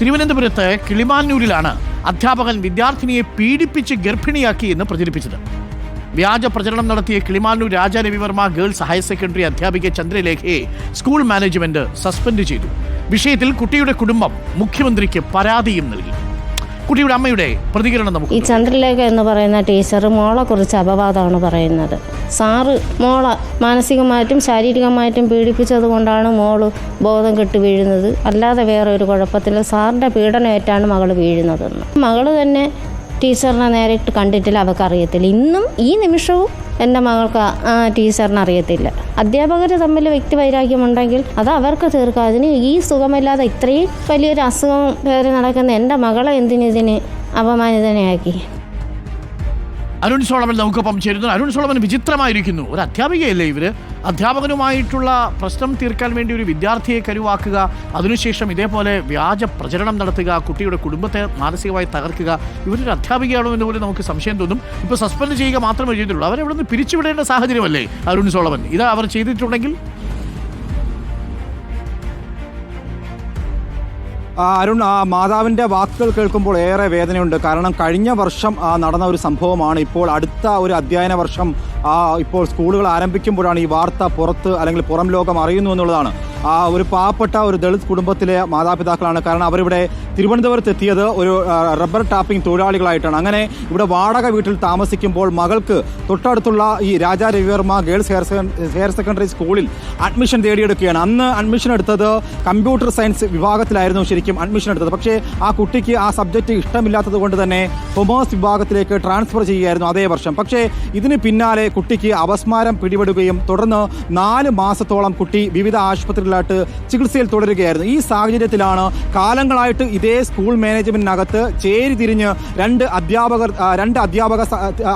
തിരുവനന്തപുരത്ത് കിളിമാനൂരിലാണ് അധ്യാപകൻ വിദ്യാർത്ഥിനിയെ പീഡിപ്പിച്ച് ഗർഭിണിയാക്കി എന്ന് പ്രചരിപ്പിച്ചത്. വ്യാജ പ്രചരണം നടത്തിയ Kilimanoor Raja Ravi Varma girls higher secondary അധ്യാപിക ചന്ദ്രലേഖയെ സ്കൂൾ മാനേജ്മെന്റ് സസ്പെൻഡ് ചെയ്തു. വിഷയത്തിൽ കുട്ടിയുടെ കുടുംബം മുഖ്യമന്ത്രിക്ക് പരാതിയും നൽകി. കുട്ടിയുടെ അമ്മയുടെ പ്രതികരണം നമുക്ക് ഈ ചന്ദ്രലേഖ എന്ന് പറയുന്ന ടീച്ചർ മോളെ കുറിച്ച് അപവാദമാണ് പറയുന്നത്. സാറ് മോളെ മാനസികമായിട്ടും ശാരീരികമായിട്ടും പീഡിപ്പിച്ചത് കൊണ്ടാണ് മോൾ ബോധം കെട്ട് വീഴുന്നത്. അല്ലാതെ വേറെ ഒരു കുഴപ്പത്തിൽ സാറിന്റെ പീഡനമേറ്റാണ് മകൾ വീഴുന്നതെന്ന്. മകൾ തന്നെ ടീച്ചറിനെ നേരിട്ട് കണ്ടിട്ടില്ല അവൾക്ക് അറിയത്തില്ല. ഇന്നും ഈ നിമിഷവും എന്റെ മകൾക്ക് ആ ടീച്ചറിനെ അറിയത്തില്ല. അധ്യാപകർ തമ്മിൽ വ്യക്തി വൈരാഗ്യമുണ്ടെങ്കിൽ അത് അവർക്ക് തീർക്കാം. അതിന് ഈ സുഖമില്ലാതെ ഇത്രയും വലിയൊരു അസുഖം കയറി നടക്കുന്ന എന്റെ മകളെ എന്തിനിതിന് അപമാനിതനെയാക്കി? അരുൺ സോളമൻ നമുക്കൊപ്പം ചേരുന്നു അരുൺ സോളമൻ വിചിത്രമായിരിക്കുന്നു. ഒരു അധ്യാപികയല്ലേ ഇവർ? അധ്യാപകനുമായിട്ടുള്ള പ്രശ്നം തീർക്കാൻ വേണ്ടി ഒരു വിദ്യാർത്ഥിയെ കരുവാക്കുക അതിനുശേഷം ഇതേപോലെ വ്യാജ പ്രചരണം നടത്തുക കുട്ടിയുടെ കുടുംബത്തെ മാനസികമായി തകർക്കുക. ഇവരൊരു അധ്യാപികയാണോ എന്ന് പോലും നമുക്ക് സംശയം തോന്നും. ഇപ്പോൾ സസ്പെൻഡ് ചെയ്യുക മാത്രമേ ചെയ്തിട്ടുള്ളൂ. അവരെ ഇവിടെ നിന്ന് പിരിച്ചുവിടേണ്ട സാഹചര്യമല്ലേ അരുൺ സോളമൻ? ഇത് അവർ ചെയ്തിട്ടുണ്ടെങ്കിൽ അരുൺ ആ മാതാവിന്റെ വാക്കുകൾ കേൾക്കുമ്പോൾ ഏറെ വേദനയുണ്ട്. കാരണം കഴിഞ്ഞ വർഷം നടന്ന ഒരു സംഭവമാണ്. ഇപ്പോൾ അടുത്ത ഒരു അധ്യയന വർഷം ഇപ്പോൾ സ്കൂളുകൾ ആരംഭിക്കുമ്പോഴാണ് ഈ വാർത്ത പുറത്ത് അല്ലെങ്കിൽ പുറം ലോകം അറിയുന്നു എന്നുള്ളതാണ്. ഒരു പാവപ്പെട്ട ഒരു ദളിത് കുടുംബത്തിലെ മാതാപിതാക്കളാണ്. കാരണം അവരിവിടെ തിരുവനന്തപുരത്ത് എത്തിയത് ഒരു റബ്ബർ ടാപ്പിംഗ് തൊഴിലാളികളായിട്ടാണ്. അങ്ങനെ ഇവിടെ വാടക വീട്ടിൽ താമസിക്കുമ്പോൾ മകൾക്ക് തൊട്ടടുത്തുള്ള ഈ Raja Ravi Varma girls higher higher secondary സ്കൂളിൽ അഡ്മിഷൻ തേടിയെടുക്കുകയാണ്. അന്ന് അഡ്മിഷൻ എടുത്തത് കമ്പ്യൂട്ടർ സയൻസ് വിഭാഗത്തിലായിരുന്നു ശരിക്കും അഡ്മിഷൻ എടുത്തത്. പക്ഷേ ആ കുട്ടിക്ക് ആ സബ്ജക്റ്റ് ഇഷ്ടമില്ലാത്തത് കൊണ്ട് തന്നെ കൊമേഴ്സ് വിഭാഗത്തിലേക്ക് ട്രാൻസ്ഫർ ചെയ്യുകയായിരുന്നു അതേ വർഷം. പക്ഷേ ഇതിന് പിന്നാലെ കുട്ടിക്ക് അപസ്മാരം പിടിപെടുകയും തുടർന്ന് നാല് മാസത്തോളം കുട്ടി വിവിധ ആശുപത്രികളിലായിട്ട് ചികിത്സയിൽ തുടരുകയായിരുന്നു. ഈ സാഹചര്യത്തിലാണ് കാലങ്ങളായിട്ട് ഇതേ സ്കൂൾ മാനേജ്മെന്റിനകത്ത് ചേരി തിരിഞ്ഞ് രണ്ട് അധ്യാപകർ രണ്ട് അധ്യാപക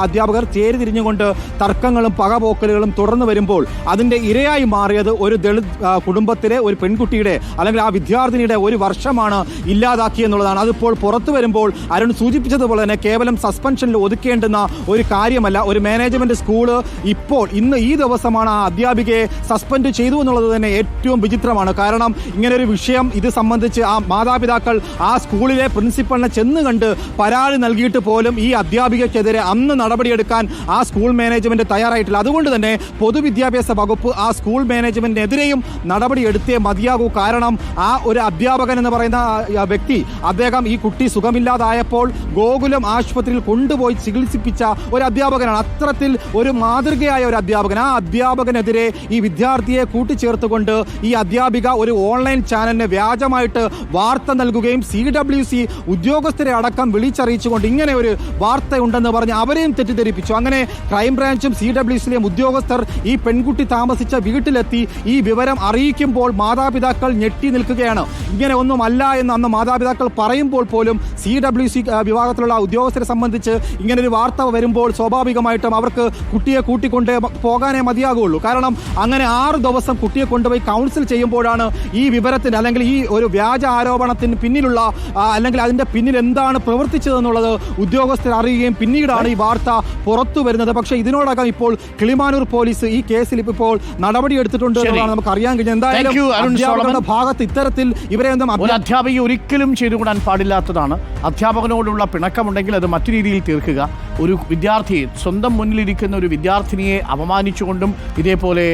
അധ്യാപകർ ചേരി തിരിഞ്ഞുകൊണ്ട് തർക്കങ്ങളും പകപോക്കലുകളും തുടർന്ന് വരുമ്പോൾ അതിന്റെ ഇരയായി മാറിയത് ഒരു ദളിത് കുടുംബത്തിലെ ഒരു പെൺകുട്ടിയുടെ അല്ലെങ്കിൽ ആ വിദ്യാർത്ഥിനിയുടെ ഒരു വർഷമാണ് ഇല്ലാതാക്കിയെന്നുള്ളതാണ്. അതിപ്പോൾ പുറത്തു വരുമ്പോൾ അരുൺ സൂചിപ്പിച്ചതുപോലെ തന്നെ കേവലം സസ്പെൻഷനിൽ ഒതുക്കേണ്ടുന്ന ഒരു കാര്യമല്ല. ഒരു മാനേജ്മെന്റ് സ്കൂൾ ഇപ്പോൾ ഇന്ന് ഈ ദിവസമാണ് ആ അധ്യാപികയെ സസ്പെൻഡ് ചെയ്തു എന്നുള്ളത് തന്നെ ഏറ്റവും വിചിത്രമാണ്. കാരണം ഇങ്ങനെ ഒരു വിഷയം ഇത് സംബന്ധിച്ച് ആ മാതാപിതാക്കൾ ആ സ്കൂളിലെ പ്രിൻസിപ്പളിനെ ചെന്ന് കണ്ട് പരാതി നൽകിയിട്ട് പോലും ഈ അധ്യാപികയ്ക്കെതിരെ അന്ന് നടപടിയെടുക്കാൻ ആ സ്കൂൾ മാനേജ്മെന്റ് തയ്യാറായിട്ടില്ല. അതുകൊണ്ട് തന്നെ പൊതുവിദ്യാഭ്യാസ വകുപ്പ് ആ സ്കൂൾ മാനേജ്മെന്റിനെതിരെയും നടപടിയെടുത്തേ മതിയാകൂ. കാരണം ആ ഒരു അധ്യാപകൻ എന്ന് പറയുന്ന വ്യക്തി അദ്ദേഹം ഈ കുട്ടി സുഖമില്ലാതായപ്പോൾ ഗോകുലം ആശുപത്രിയിൽ കൊണ്ടുപോയി ചികിത്സിപ്പിച്ച ഒരു അധ്യാപകനാണ്. അത്രത്തിൽ ഒരു മാതൃകയായ ഒരു അധ്യാപകൻ. ആ അധ്യാപകനെതിരെ ഈ വിദ്യാർത്ഥിയെ കൂട്ടിച്ചേർത്തുകൊണ്ട് ഈ അധ്യാപിക ഒരു ഓൺലൈൻ ചാനലിന് വ്യാജമായിട്ട് വാർത്ത നൽകുകയും സി ഡബ്ല്യു സി ഉദ്യോഗസ്ഥരെ അടക്കം വിളിച്ചറിയിച്ചുകൊണ്ട് ഇങ്ങനെ ഒരു വാർത്തയുണ്ടെന്ന് പറഞ്ഞ് അവരെയും തെറ്റിദ്ധരിപ്പിച്ചു. അങ്ങനെ ക്രൈംബ്രാഞ്ചും സി ഡബ്ല്യു സിയിലെയും ഉദ്യോഗസ്ഥർ ഈ പെൺകുട്ടി താമസിച്ച വീട്ടിലെത്തി ഈ വിവരം അറിയിക്കുമ്പോൾ മാതാപിതാക്കൾ ഞെട്ടി നിൽക്കുകയാണ്. ഇങ്ങനെ ഒന്നും അല്ല എന്ന് അന്ന് മാതാപിതാക്കൾ പറയുമ്പോൾ പോലും സി ഡബ്ല്യു സി വിഭാഗത്തിലുള്ള ഉദ്യോഗസ്ഥരെ സംബന്ധിച്ച് ഇങ്ങനെ ഒരു വാർത്ത വരുമ്പോൾ സ്വാഭാവികമായിട്ടും അവർക്ക് കുട്ടിയെ കൂട്ടിക്കൊണ്ട് പോകാനേ മതിയാകുള്ളൂ. കാരണം അങ്ങനെ ആറ് ദിവസം കുട്ടിയെ കൊണ്ടുപോയി കൗൺസിൽ ചെയ്യുമ്പോഴാണ് ഈ വിവരത്തിന് അല്ലെങ്കിൽ ഈ ഒരു വ്യാജ ആരോപണത്തിന് പിന്നിലുള്ള അല്ലെങ്കിൽ അതിന്റെ പിന്നിൽ എന്താണ് പ്രവർത്തിച്ചതെന്നുള്ളത് ഉദ്യോഗസ്ഥർ അറിയുകയും പിന്നീടാണ് ഈ വാർത്ത പുറത്തു വരുന്നത്. പക്ഷേ ഇതിനോടകം ഇപ്പോൾ കിളിമാനൂർ പോലീസ് ഈ കേസിൽ ഇപ്പോൾ നടപടിയെടുത്തിട്ടുണ്ട് എടുത്തിട്ടുണ്ട് എന്നുള്ളതാണ് നമുക്ക് അറിയാൻ കഴിഞ്ഞത്. എന്തായാലും ഭാഗത്ത് ഇത്തരത്തിൽ ഇവരെ അധ്യാപിക ഒരിക്കലും ചെയ്തുകൂടാൻ പാടില്ലാത്തതാണ്. അധ്യാപകനോടുള്ള പിണക്കമുണ്ടെങ്കിൽ അത് മറ്റു രീതിയിൽ തീർക്കുക. ഒരു വിദ്യാർത്ഥിയെ സ്വന്തം മുന്നിലിരിക്കുന്ന ഒരു വിദ്യാർത്ഥിനിയെ അപമാനിച്ചുകൊണ്ടും ഇതേപോലെ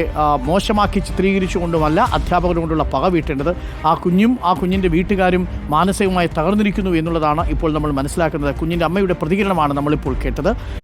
മോശമാക്കി ചിത്രീകരിച്ചുകൊണ്ടുമല്ല അധ്യാപകനോടുള്ള പക വീട്ടേണ്ടത്. ആ കുഞ്ഞും ആ കുഞ്ഞിന്റെ വീട്ടുകാരും മാനസികമായി തകർന്നിരിക്കുന്നു എന്നുള്ളതാണ് ഇപ്പോൾ നമ്മൾ മനസ്സിലാക്കുന്നത്. കുഞ്ഞിന്റെ അമ്മയുടെ പ്രതികരണമാണ് നമ്മളിപ്പോൾ കേട്ടത്.